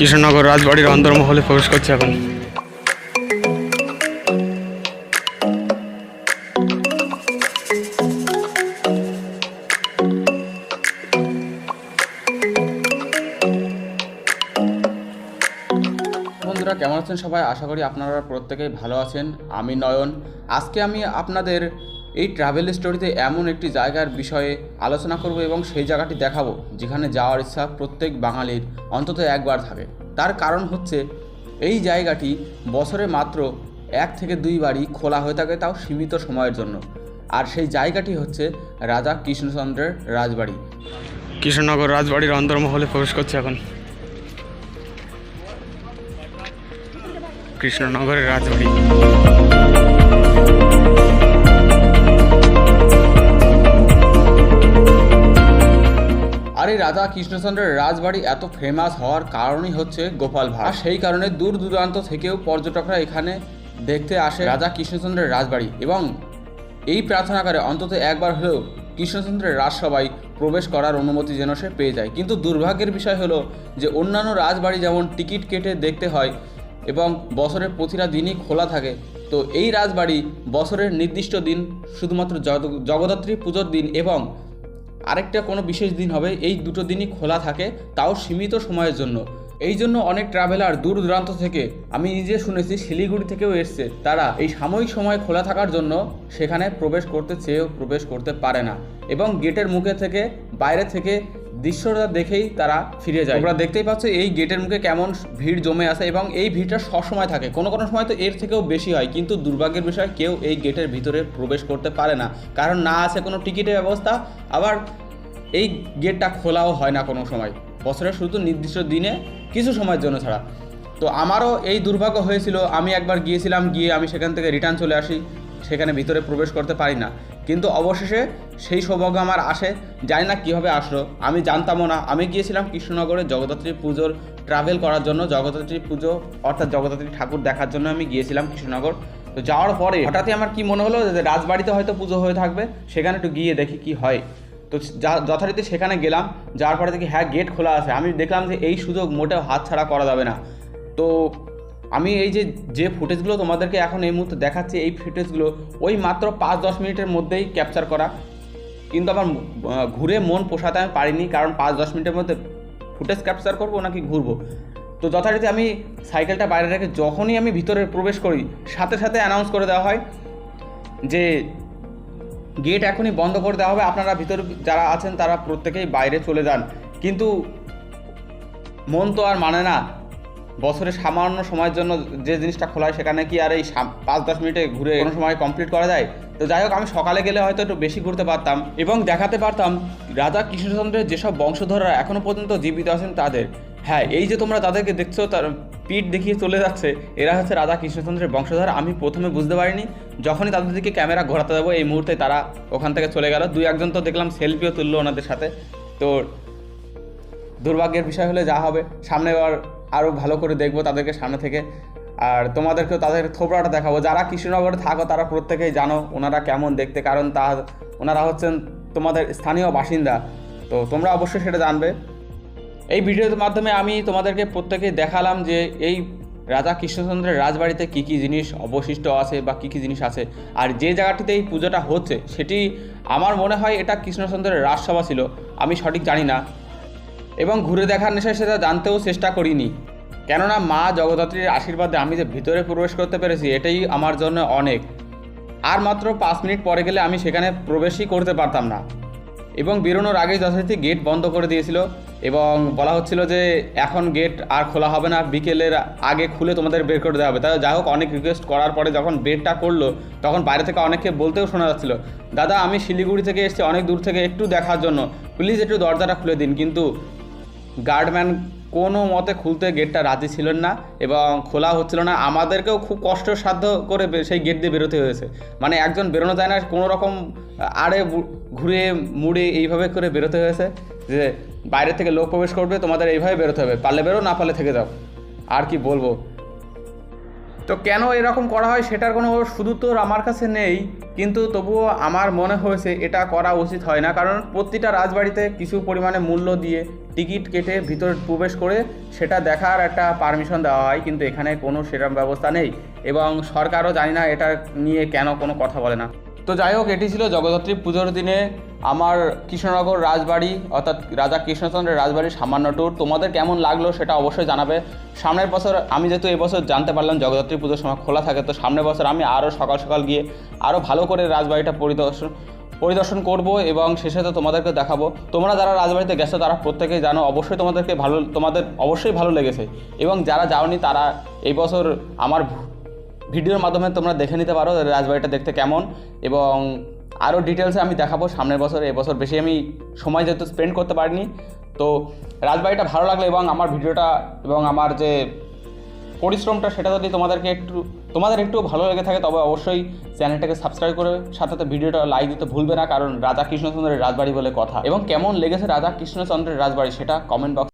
কৃষ্ণনগর রাজবাড়ির অন্দরমহলে প্রবেশ করছে এখন। কেমন আছেন সবাই? আশা করি আপনারা প্রত্যেকেই ভালো আছেন। আমি নয়ন। আজকে আমি আপনাদের এই ট্রাভেল স্টোরিতে এমন একটি জায়গার বিষয়ে আলোচনা করব এবং সেই জায়গাটি দেখাবো, যেখানে যাওয়ার ইচ্ছা প্রত্যেক বাঙালির অন্তত একবার থাকে। তার কারণ হচ্ছে, এই জায়গাটি বছরে মাত্র এক থেকে দুইবারই খোলা হয়ে থাকে তাও সীমিত সময়ের জন্য। আর সেই জায়গাটি হচ্ছে রাজা কৃষ্ণচন্দ্রের রাজবাড়ি। কৃষ্ণনগর রাজবাড়ির অন্দরমহলে প্রবেশ করছে এখন। কৃষ্ণনগরের রাজবাড়ি। রাজা কৃষ্ণচন্দ্রের রাজবাড়ি এত ফেমাস হওয়ার কারণই হচ্ছে গোপাল ভাঁড়। সেই কারণে দূর দূরান্ত থেকেও পর্যটকরা এখানে দেখতে আসে রাজা কৃষ্ণচন্দ্রের রাজবাড়ি এবং এই প্রার্থনাকারে অন্তত একবার হলেও কৃষ্ণচন্দ্রের রাজসভায় প্রবেশ করার অনুমতি যেন সে পেয়ে যায়। কিন্তু দুর্ভাগ্যের বিষয় হলো যে অন্যান্য রাজবাড়ি যেমন টিকিট কেটে দেখতে হয় এবং বছরের প্রতিটা দিনই খোলা থাকে, তো এই রাজবাড়ি বছরের নির্দিষ্ট দিন, শুধুমাত্র জগ- জগদ্ধাত্রী পুজোর দিন এবং আরেকটা কোনো বিশেষ দিন হবে, এই দুটো দিনই খোলা থাকে, তাও সীমিত সময়ের জন্য। এই জন্য অনেক ট্রাভেলার দূর দূরান্ত থেকে, আমি নিজে শুনেছি শিলিগুড়ি থেকেও এসছে, তারা এই সাময়িক সময় খোলা থাকার জন্য সেখানে প্রবেশ করতে চেয়েও প্রবেশ করতে পারে না। এবং গেটের মুখে থেকে, বাইরে থেকে দৃশ্যটা দেখেই তারা ফিরে যায়। তোমরা দেখতেই পাচ্ছ এই গেটের মুখে কেমন ভিড় জমে আছে এবং এই ভিড়টা সবসময় থাকে। কোনো কোনো সময় তো এর থেকেও বেশি হয়, কিন্তু দুর্ভাগ্যের বিষয় কেউ এই গেটের ভিতরে প্রবেশ করতে পারে না। কারণ না আছে কোনো টিকিটের ব্যবস্থা, আবার এই গেটটা খোলাও হয় না কোনো সময়। বছরের শুধু নির্দিষ্ট দিনে, কিছু সময়ের জন্য ছাড়া। তো আমারও এই দুর্ভাগ্য হয়েছিল, আমি একবার গিয়েছিলাম, গিয়ে আমি সেখান থেকে রিটার্ন চলে আসি। সেখানে ভিতরে প্রবেশ করতে পারি না। কিন্তু অবশেষে সেই সৌভাগ্য আমার আসে। জানি না কীভাবে আসলো। আমি জানতামও না। আমি গিয়েছিলাম কৃষ্ণনগরে জগদ্ধাত্রী পুজোর ট্রাভেল করার জন্য। জগদ্ধাত্রী পুজো, অর্থাৎ জগদ্ধাত্রী ঠাকুর দেখার জন্য আমি গিয়েছিলাম কৃষ্ণনগর। তো যাওয়ার পরে হঠাৎই আমার কি মনে হলো যে রাজবাড়িতে হয়তো পুজো হয়ে থাকবে। সেখানে একটু গিয়ে দেখি কি হয়। তো যা- যথারীতি সেখানে গেলাম। যাওয়ার পরে দেখি হ্যাঁ গেট খোলা আছে। আমি দেখলাম যে, এই সুযোগ মোটেও হাত ছাড়া করা যাবে না। তো আমি এই যে যে ফুটেজগুলো তোমাদেরকে এখন এই মুহূর্তে দেখাচ্ছি, এই ফুটেজগুলো ওই মাত্র পাঁচ দশ মিনিটের মধ্যেই ক্যাপচার করা। কিন্তু আমার ঘুরে মন পোষাতে আমি পারিনি, কারণ পাঁচ দশ মিনিটের মধ্যে ফুটেজ ক্যাপচার করব নাকি ঘুরবো? তো যথারীতি আমি সাইকেলটা বাইরে রেখে যখনই আমি ভিতরে প্রবেশ করি, সাথে সাথে অ্যানাউন্স করে দেওয়া হয় যে গেট এখনই বন্ধ করে দেওয়া হবে। আপনারা ভিতর, যারা আছেন তারা প্রত্যেকেই বাইরে চলে যান। কিন্তু মন তো আর মানে না। বছরের সামান্য সময়ের জন্য যে জিনিসটা খোলা হয় সেখানে কি আর এই পাঁচ দশ মিনিটে ঘুরে কোনো সময় কমপ্লিট করা যায়? তো যাই হোক, আমি সকালে গেলে হয়তো একটু বেশি ঘুরতে পারতাম এবং দেখাতে পারতাম রাজা কৃষ্ণচন্দ্রের যেসব বংশধররা এখনও পর্যন্ত জীবিত আছেন তাদের। হ্যাঁ এই যে তোমরা তাদেরকে দেখছ, তার পিঠ দেখিয়ে চলে যাচ্ছে, এরা হচ্ছে রাজা কৃষ্ণচন্দ্রের বংশধর। আমি প্রথমে বুঝতে পারিনি, যখনই তাদের দিকে ক্যামেরা ঘোরাতে যাব, এই মুহূর্তে তারা ওখান থেকে চলে গেল। দুই একজন তো দেখলাম সেলফিও তুললো ওনাদের সাথে। তো দুর্ভাগ্যের বিষয় হলে যা হবে, সামনে এবার আরও ভালো করে দেখব তাদেরকে সামনে থেকে। আর তোমাদেরকেও তাদের থোবড়াটা দেখাবো। যারা কৃষ্ণনগরে থাকো, তারা প্রত্যেকেই জানো ওনারা কেমন দেখতে, কারণ তা ওনারা হচ্ছেন তোমাদের স্থানীয় বাসিন্দা। তো তোমরা অবশ্যই সেটা জানবে। এই ভিডিওর মাধ্যমে আমি তোমাদেরকে প্রত্যেকে দেখালাম যে এই রাজা কৃষ্ণচন্দ্রের রাজবাড়িতে কী কী জিনিস অবশিষ্ট আছে বা কী কী জিনিস আছে। আর যে জায়গাটিতে এই পুজোটা হচ্ছে, সেটি আমার মনে হয় এটা কৃষ্ণচন্দ্রের রাজসভা ছিল। আমি সঠিক জানি না। এবং ঘুরে দেখার নেশায় সেটা জানতেও চেষ্টা করিনি। কেননা মা জগদ্ধাত্রীর আশীর্বাদে আমি যে ভিতরে প্রবেশ করতে পেরেছি, এটাই আমার জন্য অনেক। আর মাত্র পাঁচ মিনিট পরে গেলে আমি সেখানে প্রবেশই করতে পারতাম না। এবং বেরোনোর আগেই যথারীতি গেট বন্ধ করে দিয়েছিল এবং বলা হচ্ছিল যে এখন গেট আর খোলা হবে না, বিকেলের আগে খুলে তোমাদের বের করে দেওয়া হবে। তাই যাই হোক, অনেক রিকোয়েস্ট করার পরে যখন বেরটা করল, তখন বাইরে থেকে অনেককে বলতেও শোনা যাচ্ছিল, দাদা, আমি শিলিগুড়ি থেকে এসেছি, অনেক দূর থেকে, একটু দেখার জন্য। প্লিজ একটু দরজাটা খুলে দিন। কিন্তু গার্ডম্যান কোনো মতে খুলতে গেটটা রাজি ছিলেন না এবং খোলা হচ্ছিল না। আমাদেরকেও খুব কষ্ট সাধ্য করে সেই গেট দিয়ে বেরোতে হয়েছে। মানে একজন বেরোনো যায় না, কোনো রকম আড়ে ঘুরে মুড়ে এইভাবে করে বেরোতে হয়েছে যে বাইরে থেকে লোক প্রবেশ করবে, তোমাদের এইভাবে বেরোতে হবে। পারলে বেরো, না পারলে থেকে যাও। আর কি বলব? তো কেন এরকম করা হয় সেটার কোনো শুধু তোর আমার কাছে নেই, কিন্তু তবুও আমার মনে হয়েছে এটা করা উচিত হয় না। কারণ প্রতিটা রাজবাড়িতে কিছু পরিমাণে মূল্য দিয়ে টিকিট কেটে ভিতরে প্রবেশ করে সেটা দেখার একটা পারমিশন দেওয়া হয়, কিন্তু এখানে কোনো সেরম ব্যবস্থা নেই। এবং সরকারও জানি না এটা নিয়ে কেন কোনো কথা বলে না। তো যাই হোক, এটি ছিল জগদ্ধাত্রী পুজোর দিনে আমার কৃষ্ণনগর রাজবাড়ি, অর্থাৎ রাজা কৃষ্ণচন্দ্রের রাজবাড়ির সামান্য ট্যুর তোমাদের কেমন লাগল সেটা অবশ্যই জানাবে। সামনের বছর আমি যেহেতু এবছর জানতে পারলাম জগদ্ধাত্রী পুজোর সময় খোলা থাকে, তো সামনের বছর আমি আরও সকাল সকাল গিয়ে আরও ভালো করে রাজবাড়িটা পরিদর্শন পরিদর্শন করব এবং শেষে তো তোমাদেরকে দেখাবো। তোমরা যারা রাজবাড়িতে গেছো, তারা প্রত্যেকেই জানো, অবশ্যই তোমাদেরকে ভালো, তোমাদের অবশ্যই ভালো লেগেছে। এবং যারা যাওনি, তারা এই বছর আমার ভিডিওর মাধ্যমে তোমরা দেখে নিতে পারো রাজবাড়িটা দেখতে কেমন এবং আরও ডিটেলসে আমি দেখাবো সামনের বছর এবছর বেশি আমি সময় যেহেতু স্পেন্ড করতে পারিনি। তো রাজবাড়িটা ভালো লাগল এবং আমার ভিডিওটা এবং আমার যে পরিশ্রমটা সেটা যদি তোমাদেরকে একটু, তোমাদের একটু ভালো লেগে থাকে তবে অবশ্যই চ্যানেলটাকে সাবস্ক্রাইব করে সাথে সাথে ভিডিওটা লাইক দিতে ভুলবে না, কারণ রাজা কৃষ্ণচন্দ্রের রাজবাড়ি বলে কথা। এবং কেমন লেগেছে রাজা কৃষ্ণচন্দ্রের রাজবাড়ি সেটা কমেন্ট বক্স